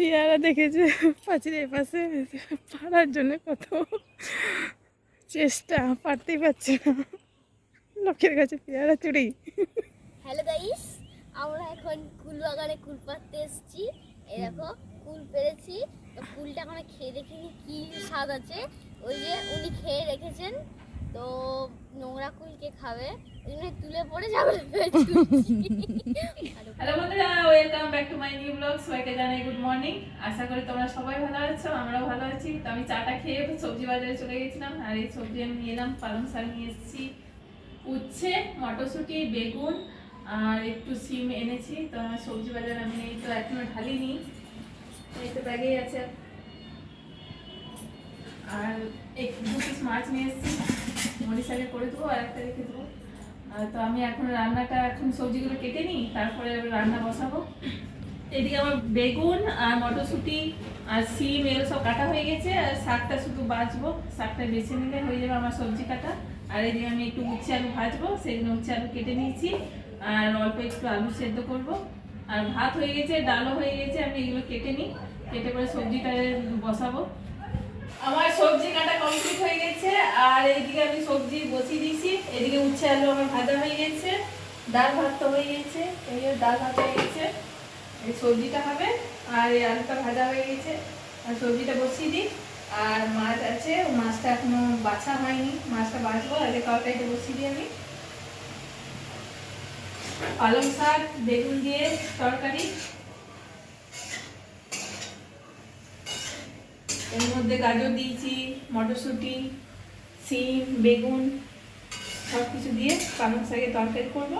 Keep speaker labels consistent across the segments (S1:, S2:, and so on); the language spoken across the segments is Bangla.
S1: পেয়ারা দেখেছে। পাঁচিলের পাশে পাড়ার জন্য কত চেষ্টা, পারতেই পারছে না। লোকের কাছে পেয়ারা চুরি।
S2: হ্যালো গাইস আমরা এখন কুল বাগানে কুল পাড়তে এসেছি। এই দেখো, কুল পেরেছি। তো কুলটা আমরা খেয়ে দেখিনি, কি স্বাদ আছে? ওই যে উনি খেয়ে রেখেছেন। তো নোংরা কুলকে খাবে। তুলে পড়ে যাবে।
S1: হ্যালো বন্ধুরা welcome back to my new blog সবাইকে জানাই গুড মর্নিং আশা করি তোমরা সবাই ভালো আছো ভালো আছি। খেয়ে সবজি বাজারে চলে গেছিলাম, আর এই সবজি আমি পালং শাক নিয়ে এসেছি মটরশুঁটি, বেগুন, আর একটু সিম এনেছি। তো আমার সবজি বাজার আমি এই তো এখনও ঢালিনি। এই তো ব্যাগেই আছে। আর এক দু পিস মাছ নিয়ে এসেছি। মরিশাকে করে দেবো, আর একটা রেখে দেবো। তো আমি এখন রান্নাটা এখন সবজিগুলো কেটে নিই, তারপরে রান্না বসাবো। এদিকে আমার বেগুন আর মটরশুঁটি আর সিম এগুলো সব কাটা হয়ে গেছে, আর শাকটা শুধু বাঁচবো। শাকটা বেছে নিলে হয়ে যাবে আমার সবজি কাটা। আর এদিকে আমি একটু উচ্ছে আলু ভাজবো, সেগুলো উচ্ছে আলু কেটে নিয়েছি। আর অল্প একটু আলু সেদ্ধ করব। আর ভাত হয়ে গেছে, ডালও হয়ে গেছে, আমি এগুলো কেটে নিই। কেটে পরে সবজিটা বসাবো। আমার সবজি কাটা কমপ্লিট হয়ে গেছে, আর এইদিকে আমি সবজি বসিয়ে দিয়েছি। এদিকে উচ্ছে আলু আমার ভাজা হয়ে গেছে, ডাল ভাত তো হয়ে গেছে, এই ডাল ভাত হয়ে গেছে, এই সবজিটা হবে, আর এই আলুটা ভাজা হয়ে গেছে, আর সবজিটা বসিয়ে দিই। আর মাছ আছে, মাছটা এখনও বাছা হয়নি, মাছটা বাছবো আগে তরকারিটা বসিয়ে দিই আমি। পালং শাক, বেগুন দিয়ে তরকারি এর মধ্যে গাজর দিয়েছি, মটরশুঁটি, সিম, বেগুন সব কিছু দিয়ে পালং শাকে তরকারি করব।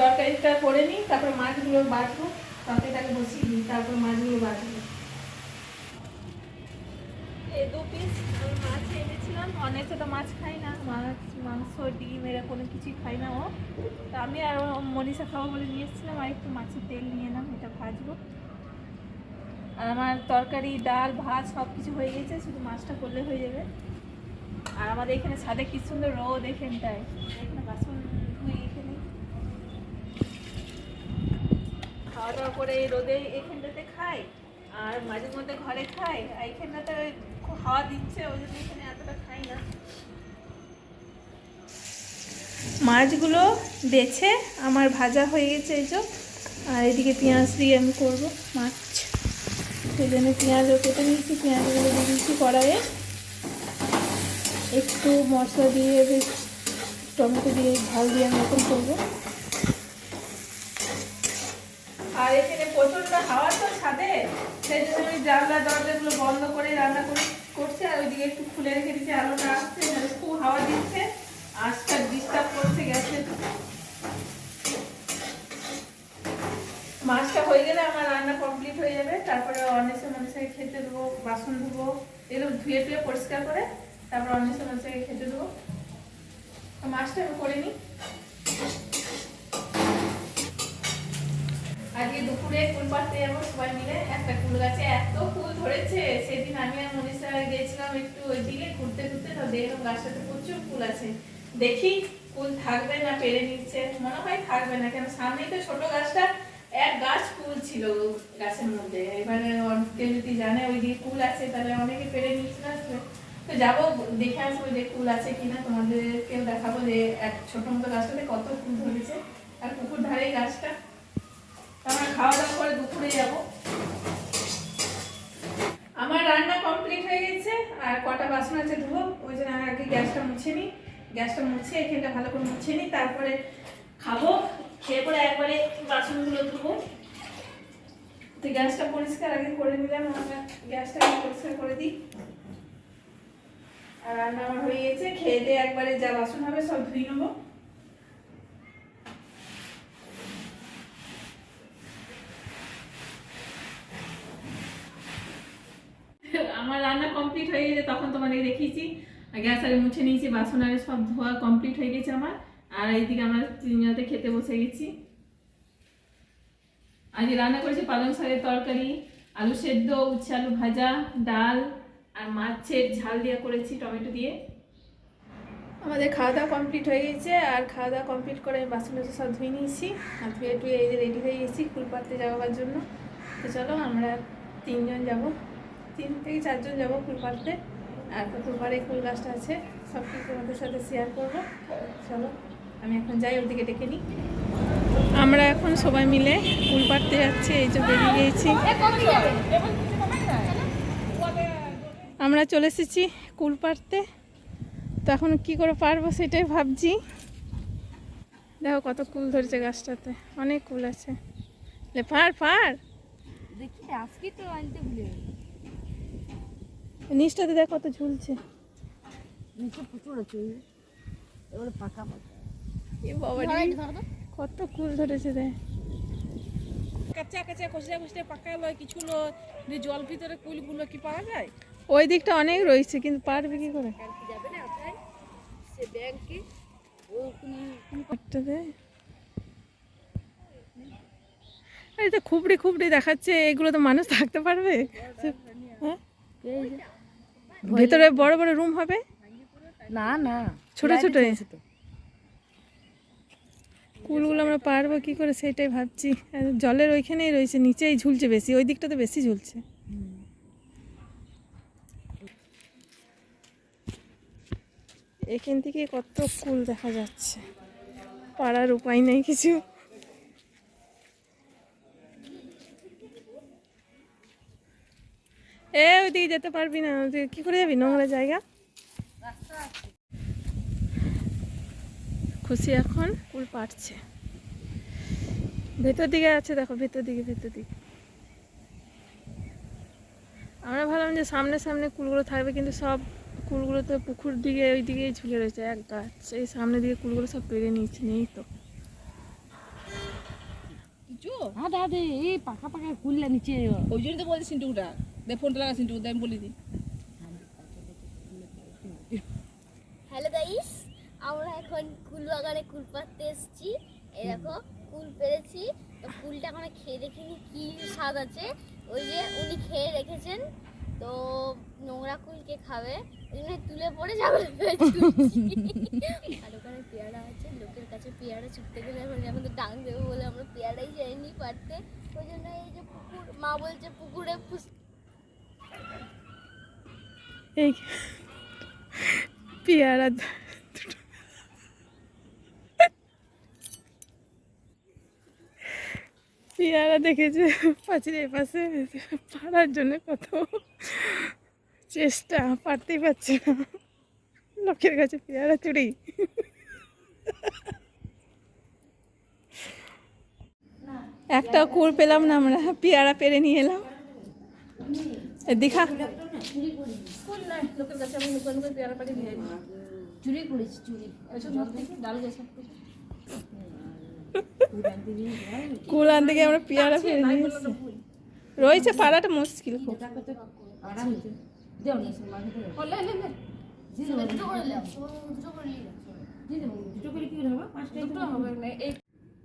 S1: তরকারিটা করে নিই, তারপর মাছগুলো বাঁচবো, তরকারিটাকে বসিয়ে দিই, তারপর মাছগুলো বাছবো এই দু পিস মাছ এনেছিলাম। অনেকে তো মাছ খাই না, মাছ, মাংস, ডিম, এরা কোনো কিছুই খাই না ও। তো আমি আর মনীষা খাব বলে নিয়ে এসেছিলাম, আর একটু মাছের তেল নিয়ে এলাম, এটা ভাজবো। আর আমার তরকারি, ডাল, ভাত সব কিছু হয়ে গেছে, শুধু মাছটা করলে হয়ে যাবে। আর আমাদের এখানে ছাদে কি সুন্দর রোদ এখানটায়। এখানে বাসন ধুই এখানে খাওয়া দাওয়া করে রোদে এখানটাতে খাই, আর মাঝে মধ্যে ঘরে খাই, আর এখানটাতে হাওয়া দিচ্ছে ওই জন্য এখানে এতটা খাই না। মাছগুলো বেছে আমার ভাজা হয়ে গেছে এই যে। আর এদিকে পেঁয়াজ দিয়ে আমি করব মাছ। সেই জন্য পেঁয়াজও কেটে নিয়েছি পেঁয়াজগুলো দিয়ে দিয়েছি কড়াইয়ে। একটু মশলা দিয়ে বেশ টমেটো দিয়ে ঝাল দিয়ে আমি এখন করব। আর এখানে প্রচণ্ড হাওয়া তো ছাদে সেই জন্য আমি জানলা দরজাগুলো বন্ধ করে রান্না করে। করছি আর ওইদিকে একটু খুলে রেখে দিচ্ছে আলোটা আসছে খুব হাওয়া দিচ্ছে আজটা ডিস্টার্ব করছে গেছে। মাছটা হয়ে গেলে আমার রান্না কমপ্লিট হয়ে যাবে, তারপরে অনেসে মানুষকে খেতে দেবো, বাসন ধুবো, এগুলো ধুয়ে টুয়ে পরিষ্কার করে তারপর অনেসে মানুষকে খেতে দেবো। মাছটা আমি করে নিই। আজকে দুপুরে ফুল পাড়তে যাব, সবাই মিলে। একটা ফুল গাছে এত ফুল ধরেছে। সেদিন আমি আর মনীষা গেছিলাম একটু ওইদিকে ঘুরতে ঘুরতে, তো দেখলাম গাছটাতে প্রচুর ফুল আছে। দেখি ফুল থাকবে না, পেরে নিচ্ছে। মনে হয় থাকবে না, কেন সামনেই তো ছোট গাছটা। এক গাছ ফুল ছিল গাছের মধ্যে। এবারে কেউ যদি জানে ওই দিকে ফুল আছে, তাহলে অনেকে পেরে নিচ্ছে না তো যাব, দেখে আসব যে ফুল আছে কিনা। তোমাদেরকেও দেখাবো যে এক ছোট মতো গাছটাতে কত ফুল ধরেছে। আর পুকুর ধারে গাছটা। আমরা খাওয়া দাওয়া করে দুপুরে যাব। আমার রান্না কমপ্লিট হয়ে গেছে, আর কটা বাসন আছে ধুবো, ওই জন্য আগে গ্যাসটা মুছে নিই। গ্যাসটা মুছে এখানটা ভালো করে মুছে নিই, তারপরে খাব, খেয়ে পরে একবারে বাসনগুলো ধুবো। তো গ্যাসটা পরিষ্কার আগে করে নিলাম, আমরা গ্যাসটা পরিষ্কার করে দিই। আর রান্না আমার হয়ে গেছে, খেয়ে দিয়ে একবারে যা বাসন হবে সব ধুই নেব। আমার রান্না কমপ্লিট হয়ে গেছে, তখন তোমাদের দেখিয়েছি। গ্যাস আগে মুছে নিয়েছি বাসন আরে সব ধোয়া কমপ্লিট হয়ে গেছে আমার। আর এইদিকে আমরা তিনজনতে খেতে বসে গেছি। আজকে রান্না করেছি পালং শাকের তরকারি, আলু সেদ্ধ, উচ্ছে আলু ভাজা, ডাল, আর মাছের ঝাল দিয়ে করেছি টমেটো দিয়ে। আমাদের খাওয়া দাওয়া কমপ্লিট হয়ে গেছে, আর খাওয়া দাওয়া কমপ্লিট করে আমি বাসন টাসন সব ধুয়ে নিয়েছি। আর ধুয়ে টুয়ে এই যে রেডি হয়ে গেছি, ফুল যাওয়ার জন্য। তো চলো আমরা তিনজন যাব। তিন থেকে চারজন যাব ফুল পাড়তে আর পুকুর পাড়ে ফুল গাছটা আছে সব কিছু তোমাদের সাথে শেয়ার করব। চলো, আমি এখন যাই, ওদিকে ডেকে নিই। আমরা এখন সবাই মিলে ফুল পাড়তে যাচ্ছি, এই যে বেরিয়ে গিয়েছি আমরা চলে এসেছি কুল পাড়তে। তো এখন কী করে পারব সেটাই ভাবছি। দেখো কত কুল ধরেছে গাছটাতে, অনেক কুল আছে। পার পার।
S2: দেখি, আজকে তো আনতে ভুলে
S1: নিচটাতে দেখ কত ঝুলছে।
S2: নিচে প্রচুর আছে। এবারে পাকা পাকা।
S1: এ বাবা কত কুল ধরেছে দেখ
S3: কাঁচা কাঁচা পাকা লয় কিছু লয়। জল ভিতরে কুলগুলো কি পাওয়া যায়?
S1: ওই দিকটা অনেক রয়েছে কিন্তু পারবে কি করে?
S2: যাবে না ওখানে? সে ব্যাংকে
S1: খুবড়ি খুবড়ি দেখাচ্ছে। এগুলো তো মানুষ থাকতে পারবে। হ্যাঁ। ভেতরে বড় বড় রুম হবে?
S3: না না।
S1: ছোট ছোট। কুলগুলো আমরা পারব কি করে সেটাই ভাবছি। জলের ওইখানেই রয়েছে নিচেই ঝুলছে বেশি ওই দিকটাতে বেশি ঝুলছে। এখান থেকে কত কুল দেখা যাচ্ছে। পাড়ার উপায় নেই কিছু। এ ওইদিকে যেতে পারবি না ওদিকে কি করে যাবি? নোংরা জায়গা? খুশি এখন কুল পাড়ছে। ভেতর দিকে আছে দেখো ভেতর দিকে ভেতর দিকে। আমরা ভাবলাম যে সামনে সামনে কুলগুলো থাকবে কিন্তু সব কুলগুলো তো পুকুর দিকে ওই দিকেই ঝুলে রয়েছে এক গাছ। এই সামনে দিকে কুলগুলো সব পেরে নিয়েছে নেই তো।
S3: কিছু
S2: হ্যাঁ দাদা এই পাকা পাকা কুললা নিচে।
S3: ওই জন্য তো বলছি সিন্টুটা দে ফোনটা লাগা সিন্টু আমি বলে দিই।
S2: হ্যালো গাইস আমরা এখন কুল বাগানে কুল পাড়তে এসেছি। এই দেখো, কুল পেরেছি। তো কুলটা এখন খেয়ে দেখিনি, কি স্বাদ আছে? ওই যে উনি খেয়ে রেখেছেন। তো নোংরা কুল কে খাবে? ওই জন্য তুলে পড়ে যাবে। আর ওখানে পেয়ারা আছে, লোকের কাছে পেয়ারা ছুটতে গেলে এখন আমাদের ডাং দেবে বলে আমরা পেয়ারাই যাইনি পারতে ওই জন্য এই যে পুকুর, মা বলছে পুকুরে
S1: এই পেয়ারা। পেয়ারা দেখেছে পাঁচিরের পাশে পাড়ার জন্য কত চেষ্টা, পারতেই পারছে না। লোকের কাছে পেয়ারা চুরি। একটা কুল পেলাম না আমরা, পেয়ারা পেরে নিয়ে এলাম। এ দেখা।
S3: স্কুল নাই লোকের কাছে আমি লুকানো করে পেয়ারা পাখি দিয়ে দিই।
S2: চুরি করেছি চুরি।
S3: এসব ধর দেখি ডাল গেছে
S1: কুল আনতে গিয়ে আমরা পেয়ারা পেরে নিয়ে এসেছি রয়েছে পাড়াটা মুশকিল খুব।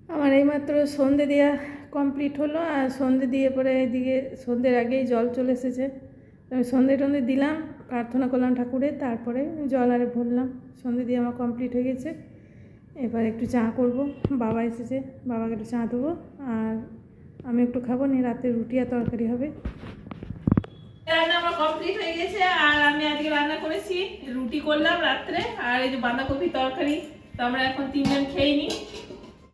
S1: আমার এইমাত্র সন্ধে দেওয়া কমপ্লিট হলো, আর সন্ধে দিয়ে পরে এদিকে সন্ধ্যের আগেই জল চলে এসেছে। আমি সন্ধে টন্ধে দিলাম, প্রার্থনা করলাম ঠাকুরের, তারপরে জল আরে ভরলাম। সন্ধে দিয়ে আমার কমপ্লিট হয়ে গেছে। এবার একটু চা করব। বাবা এসেছে, বাবাকে একটু চা দেবো, আর আমি একটু খাব, নিয়ে রাতে রুটি আর তরকারি হবে। আমার কমপ্লিট হয়ে গেছে, আর আমি আজকে রান্না করেছি। রুটি করলাম রাত্রে, আর এই যে বাঁধাকপি তরকারি। তো আমরা এখন তিনজন খেয়ে নিই।